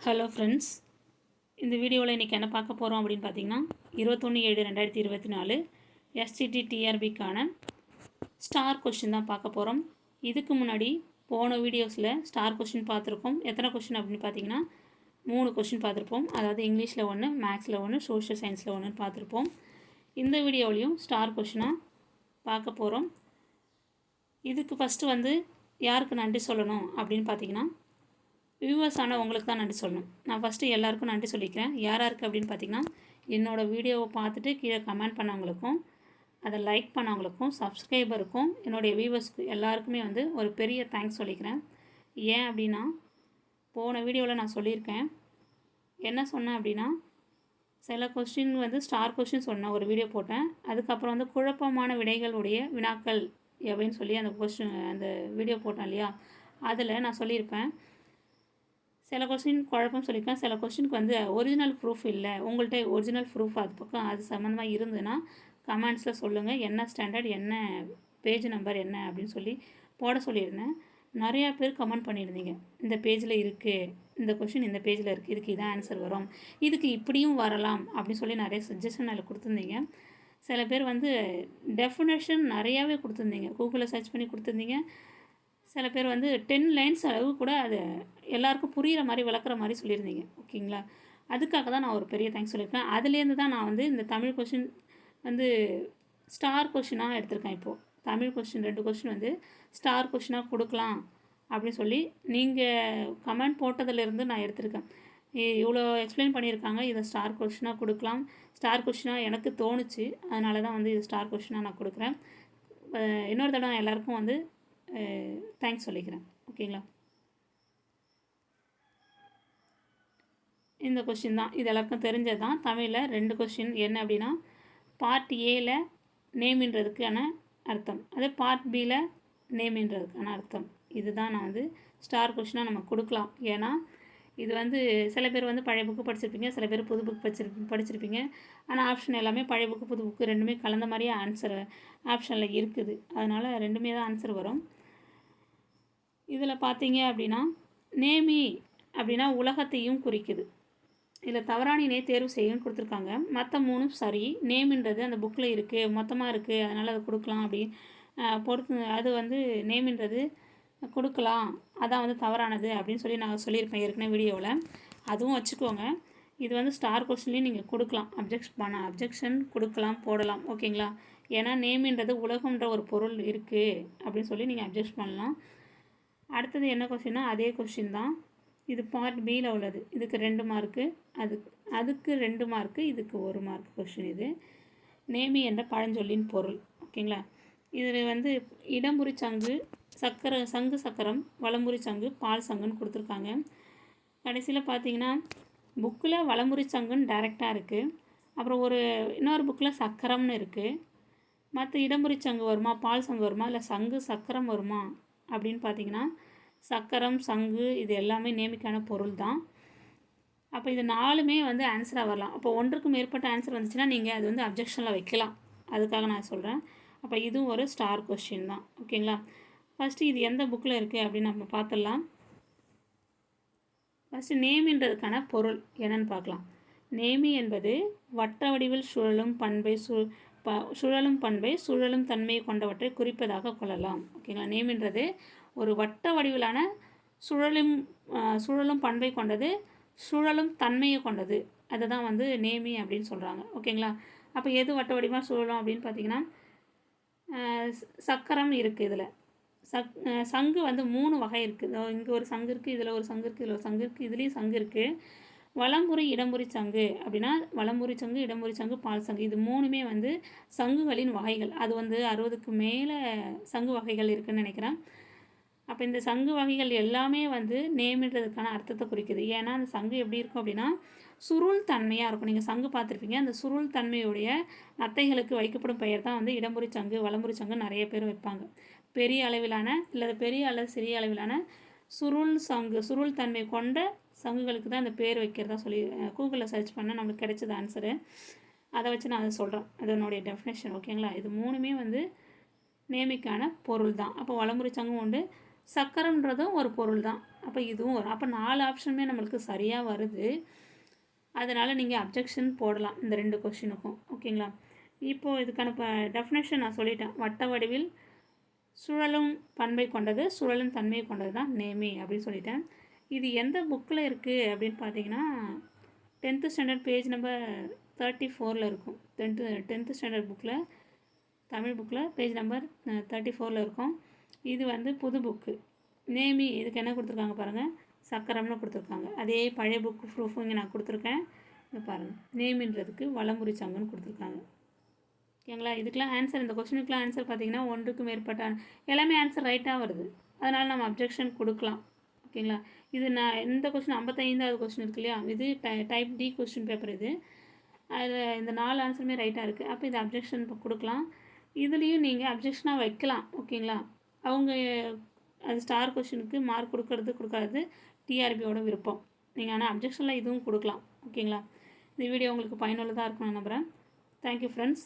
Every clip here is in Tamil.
ஹலோ ஃப்ரெண்ட்ஸ் இந்த வீடியோவில் இன்றைக்கி என்ன பார்க்க போகிறோம் அப்படின்னு பார்த்தீங்கன்னா இருபத்தொன்று ஏழு ரெண்டாயிரத்தி இருபத்தி நாலு எஸ்டிடி டிஆர்பிக்கான ஸ்டார் கொஷின் தான் பார்க்க போகிறோம் இதுக்கு முன்னாடி போன வீடியோஸில் ஸ்டார் கொஷின் பார்த்துருக்கோம். எத்தனை கொஷின் அப்படின்னு பார்த்தீங்கன்னா மூணு கொஷின் பார்த்துருப்போம். அதாவது இங்கிலீஷில் ஒன்று மேக்ஸில் ஒன்று சோஷியல் சயின்ஸில் ஒன்றுன்னு பார்த்துருப்போம். இந்த வீடியோவிலையும் ஸ்டார் கொஷினாக பார்க்க போகிறோம் இதுக்கு ஃபஸ்ட்டு வந்து யாருக்கு நன்றி சொல்லணும் அப்படின்னு பார்த்தீங்கன்னா வியூவர்ஸ் ஆனால் உங்களுக்கு தான் நன்றி சொல்லணும். நான் ஃபஸ்ட்டு எல்லாருக்கும் நன்றி சொல்லிக்கிறேன். யார் யாருக்கு அப்படின்னு பார்த்தீங்கன்னா என்னோடய வீடியோவை பார்த்துட்டு கீழே கமெண்ட் பண்ணவங்களுக்கும் அதை லைக் பண்ணவங்களுக்கும் சப்ஸ்கிரைபருக்கும் என்னுடைய வியூவர்ஸ்க்கு எல்லாருக்குமே வந்து ஒரு பெரிய தேங்க்ஸ் சொல்லிக்கிறேன். ஏன் அப்படின்னா போன வீடியோவில் நான் சொல்லியிருக்கேன். என்ன சொன்னேன் அப்படின்னா சில கொஸ்டின் வந்து ஸ்டார் கொஸ்டின் சொன்னேன் ஒரு வீடியோ போட்டேன். அதுக்கப்புறம் வந்து குழப்பமான விடைகளுடைய வினாக்கள் அப்படின்னு சொல்லி அந்த கொஸ்டின் அந்த வீடியோ போட்டேன் இல்லையா? அதில் நான் சொல்லியிருப்பேன். சில கொஸ்டின் குழப்பம் சொல்லியிருக்கேன் சில கொஸ்டினுக்கு வந்து ஒரிஜினல் ப்ரூஃப் இல்லை. உங்கள்கிட்ட ஒரிஜினல் ப்ரூஃப் அது பக்கம் அது சம்மந்தமாக இருந்ததுன்னா கமெண்ட்ஸில் சொல்லுங்கள் என்ன ஸ்டாண்டர்ட் என்ன பேஜ் நம்பர் என்ன அப்படின்னு சொல்லி போட சொல்லியிருந்தேன். நிறையா பேர் கமெண்ட் பண்ணியிருந்தீங்க. இந்த பேஜில் இருக்குது இந்த கொஷின் இந்த பேஜில் இருக்குது இதுக்கு இதான் ஆன்சர் வரும். இதுக்கு இப்படியும் வரலாம் அப்படின்னு சொல்லி நிறைய சஜஷன் அதில் கொடுத்துருந்தீங்க. சில பேர் வந்து டெஃபினேஷன் நிறையாவே கொடுத்துருந்தீங்க. கூகுளில் சர்ச் பண்ணி கொடுத்துருந்தீங்க. சில பேர் வந்து டென் லைன்ஸ் அளவு கூட அது எல்லாருக்கும் புரிகிற மாதிரி விளக்குற மாதிரி சொல்லியிருந்தீங்க. ஓகேங்களா? அதுக்காக தான் நான் ஒரு பெரிய தேங்க்ஸ் சொல்லியிருக்கேன். அதுலேருந்து தான் நான் வந்து இந்த தமிழ் கொஷின் வந்து ஸ்டார் கொஷினாக எடுத்திருக்கேன் இப்போது தமிழ் கொஷின் ரெண்டு கொஷின் வந்து ஸ்டார் கொஷினாக கொடுக்கலாம் அப்படின்னு சொல்லி நீங்கள் கமெண்ட் போட்டதுலேருந்து நான் எடுத்திருக்கேன். இவ்வளோ எக்ஸ்பிளைன் பண்ணியிருக்காங்க. இதை ஸ்டார் கொஷினாக கொடுக்கலாம். ஸ்டார் கொஷினாக எனக்கு தோணுச்சு. அதனால தான் வந்து இது ஸ்டார் கொஷினாக நான் கொடுக்குறேன். இன்னொரு தடவை நான் எல்லாருக்கும் வந்து தேங்க்ஸ் சொல்லிக்கிறேன். ஓகேங்களா? இந்த கொஷின் தான். இது எல்லாருக்கும் தெரிஞ்சது தான் தமிழில் ரெண்டு கொஷின் என்ன அப்படின்னா பார்ட் ஏல நேமின்றதுக்கான அர்த்தம். அதே பார்ட் பியில் நேம்ன்றதுக்கான அர்த்தம். இதுதான் நான் வந்து ஸ்டார் கொஷினாக நம்ம கொடுக்கலாம். ஏன்னா இது வந்து சில பேர் வந்து பழைய புக்கு படிச்சிருப்பீங்க சில பேர் புது புக் படிச்சிரு படிச்சிருப்பீங்க. ஆனால் ஆப்ஷன் எல்லாமே பழைய புக்கு புது புக்கு ரெண்டுமே கலந்த மாதிரியே ஆன்சர் ஆப்ஷனில் இருக்குது. அதனால் ரெண்டுமே தான் ஆன்சர் வரும். இதில் பார்த்தீங்க அப்படின்னா நேமி அப்படின்னா உலகத்தையும் குறிக்குது. இதில் தவறானினை தேர்வு செய்யுன்னு கொடுத்துருக்காங்க. மற்ற மூணும் சரி நேமின்றது அந்த புக்கில் இருக்குது மொத்தமாக இருக்குது அதனால் அதை கொடுக்கலாம் அப்படின்னு பொறுத்து அது வந்து நேமின்றது கொடுக்கலாம் அதான் வந்து தவறானது அப்படின்னு சொல்லி நான் சொல்லியிருப்பேன் ஏற்கனவே வீடியோவில். அதுவும் வச்சுக்கோங்க இது வந்து ஸ்டார் கொஸ்டின்லேயும் நீங்கள் கொடுக்கலாம். அப்ஜெக்ட் பண்ண அப்ஜெக்ஷன் கொடுக்கலாம் போடலாம். ஓகேங்களா? ஏன்னா நேமின்றது உலகம்ன்ற ஒரு பொருள் இருக்குது அப்படின்னு சொல்லி நீங்கள் அப்ஜெக்ட் பண்ணலாம். அடுத்தது என்ன கொஷின்னா அதே கொஷின் தான். இது பார்ட் பியில் உள்ளது. இதுக்கு ரெண்டு மார்க்கு அதுக்கு அதுக்கு ரெண்டு மார்க்கு இதுக்கு ஒரு மார்க் கொஷின் இது. நேமி என்ற பழஞ்சொல்லின் பொருள். ஓகேங்களா இதில் வந்து இடம்புரி சங்கு சக்கர சங்கு சக்கரம் வளமுறி சங்கு பால் சங்குன்னு கொடுத்துருக்காங்க. கடைசியில் பார்த்தீங்கன்னா புக்கில் வளமுறி சங்குன்னு டைரெக்டாக இருக்குது அப்புறம் ஒரு இன்னொரு புக்கில் சக்கரம்னு இருக்குது மற்ற இடம்புரி சங்கு வருமா பால் சங்கு வருமா இல்லை சங்கு சக்கரம் வருமா? அப்படின்னு பார்த்தீங்கன்னா சக்கரம் சங்கு இது எல்லாமே நேமிக்கான பொருள் தான். அப்போ இது நாலுமே வந்து ஆன்சராக வரலாம். அப்போ ஒன்றுக்கு மேற்பட்ட ஆன்சர் வந்துச்சுன்னா நீங்கள் அது வந்து அப்ஜெக்ஷனில் வைக்கலாம். அதுக்காக நான் சொல்கிறேன் அப்போ இதுவும் ஒரு ஸ்டார் கொஸ்டின் தான். ஓகேங்களா ஃபஸ்ட்டு இது எந்த புக்கில் இருக்குது அப்படின்னு நம்ம பார்த்துடலாம். ஃபஸ்ட்டு நேமின்றதுக்கான பொருள் என்னென்னு பார்க்கலாம். நேமி என்பது வட்ட வடிவில் சுழலும் பண்பை சு ப சுழலும் பண்பை சுழலும் தன்மையை கொண்டவற்றை குறிப்பதாக கொள்ளலாம். ஓகேங்களா? நேமின்றது ஒரு வட்ட வடிவிலான சுழலும் சுழலும் பண்பை கொண்டது சுழலும் தன்மையை கொண்டது. அதை தான் வந்து நேமி அப்படின்னு சொல்கிறாங்க ஓகேங்களா? அப்போ எது வட்ட வடிவமாக சுழலும் அப்படின்னு பார்த்தீங்கன்னா சக்கரம் இருக்குது இதில். சக் சங்கு வந்து மூணு வகை இருக்குது இங்கே ஒரு சங்கு இருக்குது இதில் ஒரு சங்கு இருக்குது இதில் ஒரு சங்கு இருக்குது இதுலேயும் சங்கு இருக்குது வலம்புரி இடம்புரி சங்கு அப்படின்னா வலம்புரி சங்கு இடம்புரி சங்கு பால் சங்கு. இது மூணுமே வந்து சங்குகளின் வகைகள். அது வந்து அறுபதுக்கு மேலே சங்கு வகைகள் இருக்குதுன்னு நினைக்கிறேன். அப்போ இந்த சங்கு வகைகள் எல்லாமே வந்து நேமிடுறதுக்கான அர்த்தத்தை குறிக்குது. ஏன்னா அந்த சங்கு எப்படி இருக்கும் அப்படின்னா சுருள் தன்மையாக இருக்கும். நீங்கள் சங்கு பார்த்துருப்பீங்க. அந்த சுருள் தன்மையுடைய நத்தைகளுக்கு வைக்கப்படும் பெயர் தான் வந்து இடம்புரி சங்கு வலம்புரி சங்கு நிறைய பேர் வைப்பாங்க. பெரிய அளவிலான இல்லை பெரிய அல்லது சிறிய அளவிலான சுருள் சங்கு சுருள் தன்மை கொண்ட சங்குகளுக்கு தான் இந்த பேர் வைக்கிறதா சொல்லி கூகுளில் சர்ச் பண்ணால் நம்மளுக்கு கிடைச்சது ஆன்சரு அதை வச்சு நான் அதை சொல்கிறேன் அதனுடைய டெஃபினேஷன் ஓகேங்களா இது மூணுமே வந்து நேமிக்கான பொருள் தான். அப்போ வளமுறை சங்கம் உண்டு. சக்கரம்ன்றதும் ஒரு பொருள் தான். அப்போ இதுவும் வரும் அப்போ நாலு ஆப்ஷனுமே நம்மளுக்கு சரியாக வருது. அதனால் நீங்கள் அப்ஜெக்ஷன் போடலாம் இந்த ரெண்டு கொஷினுக்கும் ஓகேங்களா இப்போது இதுக்கான இப்போ டெஃபினேஷன் நான் சொல்லிட்டேன். வட்ட வடிவில் சுழலும் பண்பை கொண்டது சுழலும் தன்மையை கொண்டது தான் நேமி அப்படின்னு சொல்லிட்டேன். இது எந்த புக்கில் இருக்குது அப்படின்னு பார்த்தீங்கன்னா tenth standard page number thirty ஃபோரில் இருக்கும். டென்த்து டென்த்து ஸ்டாண்டர்ட் புக்கில் தமிழ் புக்கில் பேஜ் நம்பர் தேர்ட்டி ஃபோரில் இருக்கும். இது வந்து புது புக்கு நேமி இதுக்கு என்ன கொடுத்துருக்காங்க பாருங்கள் சக்கரம்னு கொடுத்துருக்காங்க. அதே பழைய புக்கு ப்ரூஃபும் இங்கே நான் கொடுத்துருக்கேன். இங்கே பாருங்கள் நேமின்றதுக்கு வளமுறை சங்கம்னு கொடுத்துருக்காங்க. ஓகேங்களா இதுக்கெலாம் ஆன்சர் இந்த கொஸ்டினுக்குலாம் ஆன்சர் பார்த்தீங்கன்னா ஒன்றுக்கு மேற்பட்ட எல்லாமே ஆன்சர் ரைட்டாக வருது. அதனால் நம்ம அப்ஜெக்ஷன் கொடுக்கலாம். ஓகேங்களா? இது நான் இந்த கொஸ்டின் ஐம்பத்தைந்தாவது கொஸ்டின் இருக்கு இல்லையா? இது டை டைப் டி கொஸ்டின் பேப்பர் இது. அதில் இந்த நாலு ஆன்சருமே ரைட்டாக இருக்குது அப்போ இது அப்ஜெக்ஷன் கொடுக்கலாம். இதுலேயும் நீங்கள் அப்ஜெக்ஷனாக வைக்கலாம் ஓகேங்களா? அவங்க அது ஸ்டார் கொஷினுக்கு மார்க் கொடுக்கறது கொடுக்காதது டிஆர்பியோட விருப்பம். நீங்கள் ஆனால் அப்ஜெக்ஷனில் இதுவும் கொடுக்கலாம் ஓகேங்களா? இந்த வீடியோ உங்களுக்கு பயனுள்ளதாக இருக்கும் நான் நம்புகிறேன் தேங்க்யூ ஃப்ரெண்ட்ஸ்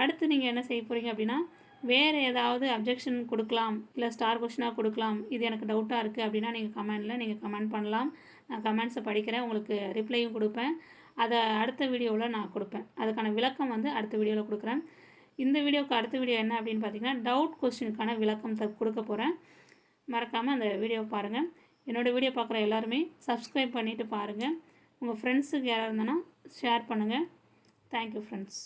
அடுத்து நீங்கள் என்ன செய்ய போகிறீங்க அப்படின்னா வேறு ஏதாவது அப்ஜெக்ஷன் கொடுக்கலாம் இல்லை ஸ்டார் கொஷினாக கொடுக்கலாம் இது எனக்கு டவுட்டாக இருக்குது அப்படின்னா நீங்கள் கமெண்டில் நீங்கள் கமெண்ட் பண்ணலாம். நான் கமெண்ட்ஸை படிக்கிறேன் உங்களுக்கு ரிப்ளையும் கொடுப்பேன். அதை அடுத்த வீடியோவில் நான் கொடுப்பேன். அதுக்கான விளக்கம் வந்து அடுத்த வீடியோவில் கொடுக்குறேன். இந்த வீடியோவுக்கு அடுத்த வீடியோ என்ன அப்படின்னு பார்த்தீங்கன்னா டவுட் கொஸ்டினுக்கான விளக்கம் த கொடுக்க போகிறேன் மறக்காமல் அந்த வீடியோ பாருங்கள் என்னோடய வீடியோ பார்க்குற எல்லாருமே சப்ஸ்கிரைப் பண்ணிவிட்டு பாருங்கள் உங்கள் ஃப்ரெண்ட்ஸுக்கு யாராக இருந்தனா ஷேர் பண்ணுங்கள் தேங்க்யூ ஃப்ரெண்ட்ஸ்